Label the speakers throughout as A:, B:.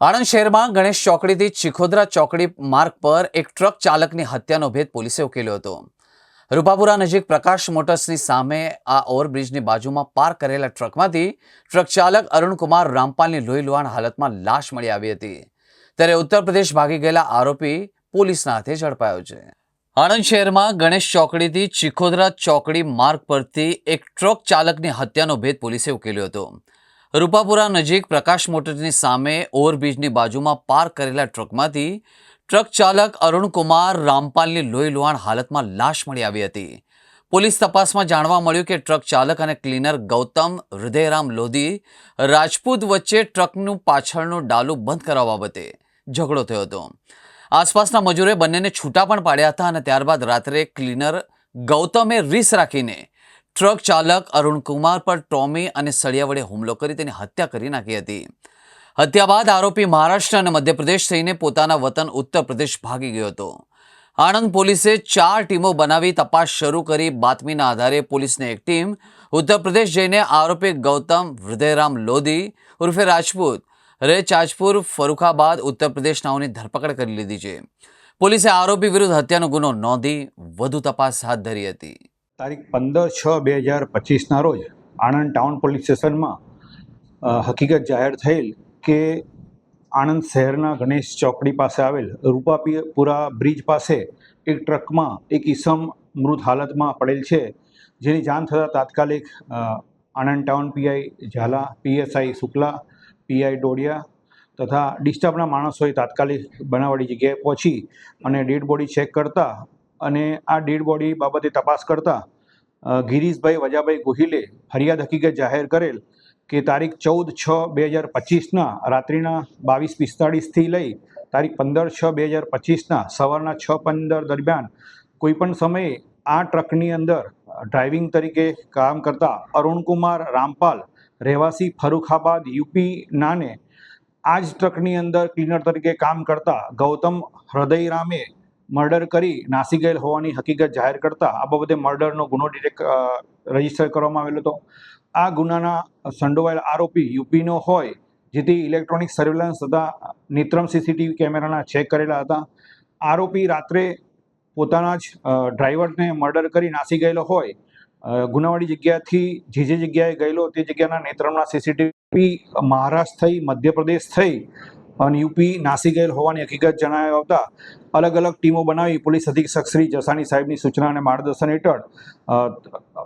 A: આણંદ શહેરમાં ગણેશ ચોકડીથી ચિખોદરા ચોકડી માર્ગ પર એક ટ્રક ચાલકની હત્યાનો ભેદ પોલીસે ઉકેલ્યો હતો. રૂપાપુરા નજીક પ્રકાશ મોટર્સની સામે આ ઓવરબ્રિજની બાજુમાં પાર્ક કરેલા ટ્રકમાંથી ટ્રક ચાલક અરુણકુમાર રામપાલની લોહી લુહાણ હાલતમાં લાશ મળી આવી હતી. ત્યારે ઉત્તર પ્રદેશ ભાગી ગયેલા આરોપી પોલીસના હાથે ઝડપાયો છે. આણંદ શહેરમાં ગણેશ ચોકડીથી ચિખોદરા ચોકડી માર્ગ પરથી એક ટ્રક ચાલકની હત્યાનો ભેદ પોલીસે ઉકેલ્યો હતો. રૂપાપુરા નજીક પ્રકાશ મોટર્સની સામે ઓવરબ્રિજની બાજુમાં પાર્ક કરેલા ટ્રકમાંથી ટ્રક ચાલક અરુણકુમાર રામપાલની લોહી લુહાણ હાલતમાં લાશ મળી આવી હતી. પોલીસ તપાસમાં જાણવા મળ્યું કે ટ્રક ચાલક અને ક્લીનર ગૌતમ હૃદયરામ લોધી રાજપૂત વચ્ચે ટ્રકનું પાછળનું ડાલું બંધ કરવા બાબતે ઝઘડો થયો હતો. આસપાસના મજૂરે બંનેને છૂટા પણ પાડ્યા હતા અને ત્યારબાદ રાત્રે ક્લીનર ગૌતમે રીસ રાખીને ટ્રક ચાલક અરુણકુમાર પર ટોમી અને સળિયા વડે હુમલો કરી તેની હત્યા કરી નાખી હતી. હત્યા બાદ આરોપી મહારાષ્ટ્ર અને મધ્યપ્રદેશ થઈને પોતાના વતન ઉત્તર પ્રદેશ ભાગી ગયો હતો. આણંદ પોલીસે ચાર ટીમો બનાવી તપાસ શરૂ કરી બાતમીના આધારે પોલીસની એક ટીમ, ઉત્તર પ્રદેશ જઈને આરોપી ગૌતમ હૃદયરામ લોધી ઉર્ફે રાજપૂત, રે ચાજપુર, ફરુખાબાદ, ઉત્તર પ્રદેશનાઓની ધરપકડ કરી લીધી છે. પોલીસે આરોપી વિરુદ્ધ હત્યાનો ગુનો નોંધી વધુ તપાસ હાથ ધરી હતી.
B: તારીખ પંદર છ બે હજાર પચીસના રોજ આણંદ ટાઉન પોલીસ સ્ટેશનમાં હકીકત જાહેર થયેલ કે આણંદ શહેરના ગણેશ ચોકડી પાસે આવેલ રૂપાપીપુરા બ્રિજ પાસે એક ટ્રકમાં એક ઈસમ મૃત હાલતમાં પડેલ છે, જેની જાણ થતાં તાત્કાલિક Anand town PI Zala, PSI Shukla, PI Dodiya તથા ડિસ્ટર્બના માણસોએ તાત્કાલિક બનાવવાળી જગ્યાએ પહોંચી અને ડેડ બોડી ચેક કરતા અને આ ડેડ બોડી બાબતે તપાસ કરતા ગિરીશભાઈ વજાભાઈ ગોહિલે ફરિયાદ હકીકત જાહેર કરેલ કે તારીખ ચૌદ છ બે હજાર પચીસના રાત્રિના બાવીસ પિસ્તાળીસથી લઈ તારીખ પંદર છ બે હજાર પચીસના સવારના છ પંદર દરમિયાન કોઈપણ સમયે આ ટ્રકની અંદર ડ્રાઇવિંગ તરીકે કામ કરતા અરુણકુમાર રામપાલ, રહેવાસી ફરુખાબાદ યુપી નાને આ જ ટ્રકની અંદર ક્લીનર તરીકે કામ કરતા ગૌતમ હૃદયરામે મર્ડર કરી નાસી ગયેલ હોવાની હકીકત જાહેર કરતા આ બાબતે મર્ડરનો ગુનો ડિરેક્ટ રજિસ્ટર કરવામાં આવેલો હતો. આ ગુનાના સંડોવાયેલ આરોપી યુપીનો હોય, જેથી ઇલેક્ટ્રોનિક સર્વેલન્સ તથા નિત્રમ સીસીટીવી કેમેરાના ચેક કરેલા હતા. આરોપી રાત્રે પોતાના જ ડ્રાઈવરને મર્ડર કરી નાસી ગયેલો હોય ગુનાવાળી જગ્યાથી જે જે જગ્યાએ ગયેલો તે જગ્યાના નેત્રમના સીસીટીવી, મહારાષ્ટ્ર થઈ, મધ્યપ્રદેશ થઈ અને યુપી નાસી ગયેલ હોવાની હકીકત જણાવી આવતા અલગ અલગ ટીમો બનાવી પોલીસ અધિક્ષક શ્રી જસાણી સાહેબની સૂચના અને માર્ગદર્શન હેઠળ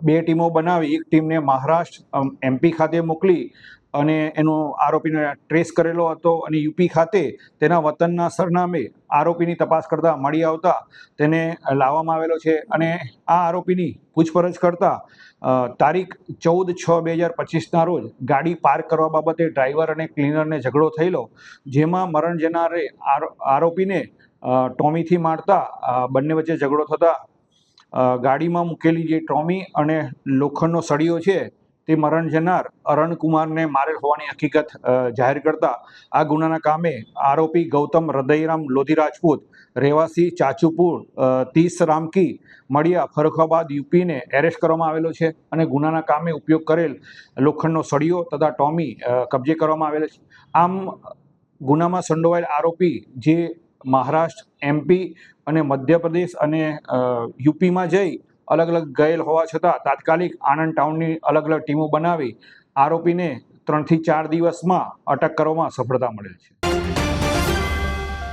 B: બે ટીમો બનાવી, એક ટીમને મહારાષ્ટ્ર એમપી ખાતે મોકલી અને એનો આરોપીને ટ્રેસ કરેલો હતો અને યુપી ખાતે તેના વતનના સરનામે આરોપીની તપાસ કરતા મળી આવતા તેને લાવવામાં આવેલો છે. અને આ આરોપીની પૂછપરછ કરતા તારીખ ચૌદ છ બે હજાર પચીસના રોજ ગાડી પાર્ક કરવા બાબતે ડ્રાઈવર અને ક્લીનરને ઝઘડો થયેલો, જેમાં મરણ જનારે આરોપીને ટોમીથી મારતા બંને વચ્ચે ઝઘડો થતા ગાડીમાં મૂકેલી જે ટોમી અને લોખંડનો સળિયો છે તે મરણ જનાર અરણકુમારને મારેલ હોવાની હકીકત જાહેર કરતા આ ગુનાના કામે આરોપી ગૌતમ હૃદયરામ લોધી રાજપૂત રહેવાસી ચાચુપુર તીસ રામકી, મળિયા, ફરુખાબાદ, યુપીને એરેસ્ટ કરવામાં આવેલો છે અને ગુનાના કામે ઉપયોગ કરેલ લોખંડનો સળિયો તથા ટોમી કબજે કરવામાં આવેલો છે. આમ, ગુનામાં સંડોવાયેલ આરોપી જે મહારાષ્ટ્ર એમપી અને મધ્યપ્રદેશ અને યુપીમાં જઈ અલગ અલગ ગયેલ હોવા છતાં તાત્કાલિક આણંદ ટાઉનની અલગ અલગ ટીમો બનાવી આરોપીને ત્રણથી ચાર દિવસમાં અટક કરવામાં સફળતા મળેલ છે.